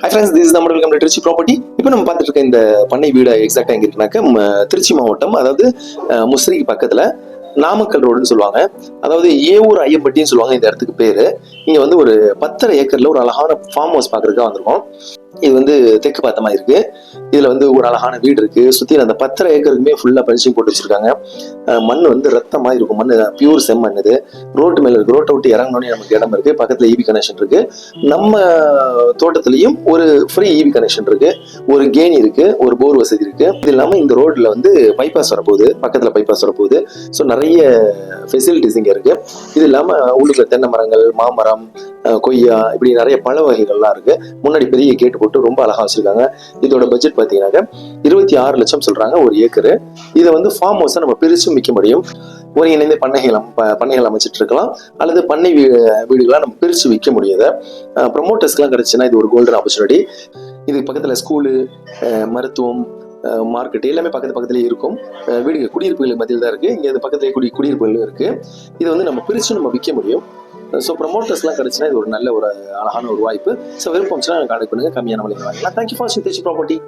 High friends this நம்ம welcome Trichy property இப்போ நம்ம பார்த்துட்டு இருக்க இந்த பண்ணை வீடு எக்ஸாக்டாக எங்கே இருக்குனாக்க திருச்சி மாவட்டம் அதாவது அஹ், முசிறிக்கு பக்கத்துல நாமக்கல் ரோடுன்னு சொல்லுவாங்க. அதாவது ஏவூர் ஐயப்பட்டின்னு சொல்லுவாங்க இந்த இடத்துக்கு பேரு. இங்க வந்து ஒரு பத்தரை ஏக்கர்ல ஒரு அழகான ஃபார்ம் ஹவுஸ் பாக்குறதுக்காக வந்திருக்கோம். இது வந்து தெற்கு பார்த்த மாதிரி இருக்கு. இதுல வந்து ஒரு அழகான வீடு இருக்கு. சுத்தி அந்த பத்தரை ஏக்கருக்குமே ஃபுல்லா பரிசு போட்டு வச்சிருக்காங்க. மண் வந்து ரத்தமா இருக்கும். மண் பியூர் செம்மண் இது. ரோட்டு மேல இருக்கு. ரோட்டை விட்டு இறங்கணும்னு நமக்கு இடம் இருக்கு. பக்கத்துல ஈபி கனெக்ஷன் இருக்கு. நம்ம தோட்டத்திலையும் ஒரு ஃப்ரீ ஈபி கனெக்ஷன் இருக்கு. ஒரு கேணி இருக்கு. ஒரு போர் வசதி இருக்கு. இது இல்லாம இந்த ரோட்ல வந்து பைபாஸ் வரப்போகுது. பக்கத்துல பைபாஸ் வரப்போகுது. ஸோ நிறைய ஃபெசிலிட்டிஸ் இங்கே இருக்கு. இது இல்லாம உள்ளுக்குள்ள தென்னை மரங்கள் மாமரம் கொய்யா இப்படி நிறைய பழ வகைகள்லாம் இருக்கு. முன்னாடி பெரிய கேட் போட்டு ரொம்ப அழகா வச்சுருக்காங்க. இதோட பட்ஜெட் பார்த்தீங்கன்னாக்க இருபத்தி ஆறு லட்சம் சொல்றாங்க ஒரு ஏக்கரு. இதை வந்து ஃபார்ம் ஹவுஸை நம்ம பிரிச்சும் விற்க முடியும். ஒருங்கிணைந்து பண்ணைகள் பண்ணைகள் அமைச்சிட்டு இருக்கலாம். அல்லது பண்ணை வீ வீடுகளா நம்ம பிரிச்சு விற்க முடியாத ப்ரொமோட்டர்ஸ்க்கெலாம் கிடச்சுன்னா இது ஒரு கோல்டன் ஆப்பர்ச்சுனிட்டி இதுக்கு பக்கத்துல ஸ்கூலு மருத்துவம் மார்க்கெட் எல்லாமே பக்கத்து பக்கத்துலேயே இருக்கும். வீடு குடியிருப்புகள் மத்தியில் தான் இருக்கு. இங்கே இது பக்கத்துலேயே குடி குடியிருப்புகளும் இருக்கு. இதை வந்து நம்ம பிரிச்சு நம்ம விற்க முடியும். ஸோ ப்ரொமோட்டர்ஸ்லாம் கிடைச்சுன்னா இது ஒரு நல்ல ஒரு அழகான ஒரு வாய்ப்பு. ஸோ விருப்பம் கான்டாக்ட் பண்ணுங்க. கம்மியான விலைக்கு வாங்கலாம் தேங்க்யூ ஃபார் திருச்சி ப்ராப்பர்ட்டி